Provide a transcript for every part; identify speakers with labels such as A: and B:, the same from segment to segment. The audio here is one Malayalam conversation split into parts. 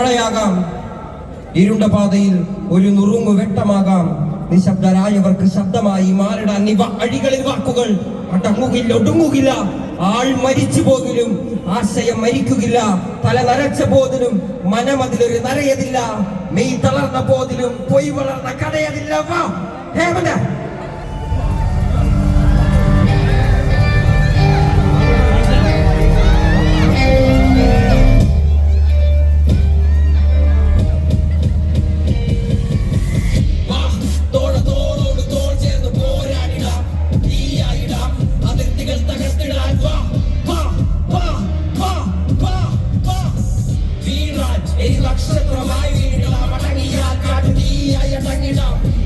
A: മഴയാകാം ഇരുണ്ട പാതയിൽ ഒരു നുറുങ്ങു വെട്ടമാകാം. നിശബ്ദരായവർക്ക് ശബ്ദമായി മാറിടാൻ ഇവ അഴികളിൽ വാക്കുകൾ. അടങ്ങുകില്ല ഒടുങ്ങുകില്ല. ആൾ മരിച്ചു പോകിലും ആശയം മരിക്കുകില്ല തല നരച്ച പോതിലും മനമതിലൊരു നരയതില്ല. മെയ് തളർന്ന പോതിലും പൊയ് വളർന്ന കടയതില്ല. വാ up.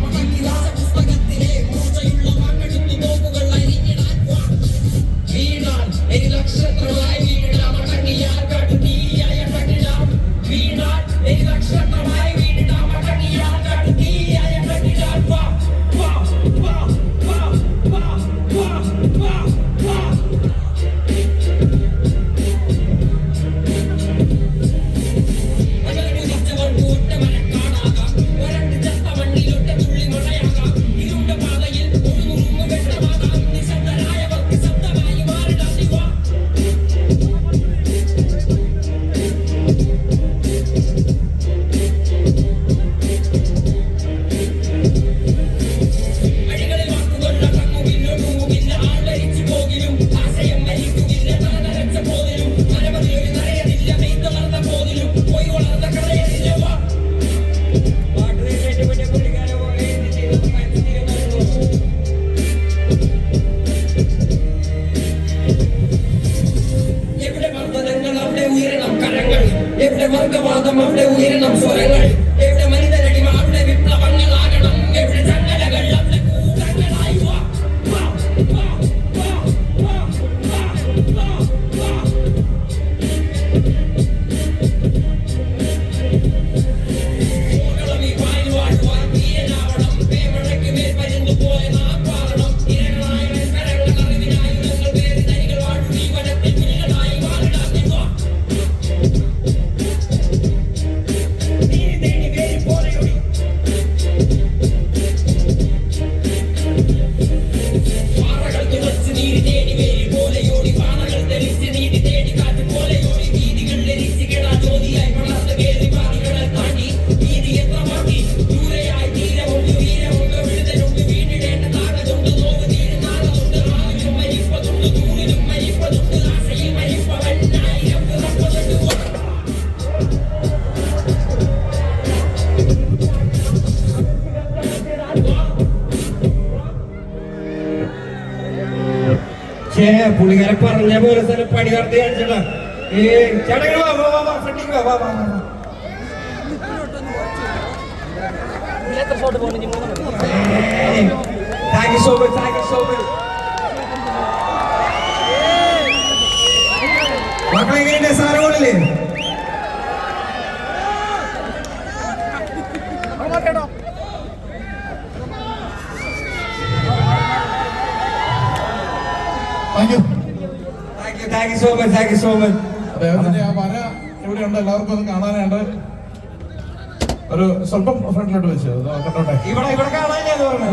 A: പക്ഷേ പുള്ളിക്കാരെ പറഞ്ഞ പോലെ സ്ഥലം പണി നടത്തി കാണിച്ചേട്ടാ. ഏ ചേട്ടങ്ങൾ വാ വാ വാ ഫ്രണ്ടിക്ക് വാ വാ വാ thank you so much thank you so much മക്കളെ എങ്ങനെയുണ്ട്
B: സാധനങ്ങളില്ലേ കേട്ടോ ഒരു സ്വല്പം ഫ്രണ്ടിലോട്ട് വെച്ചു കണ്ടോട്ടെ.
A: ഇവിടെ ഇവിടെ കാണാൻ ഞാൻ
B: പറഞ്ഞു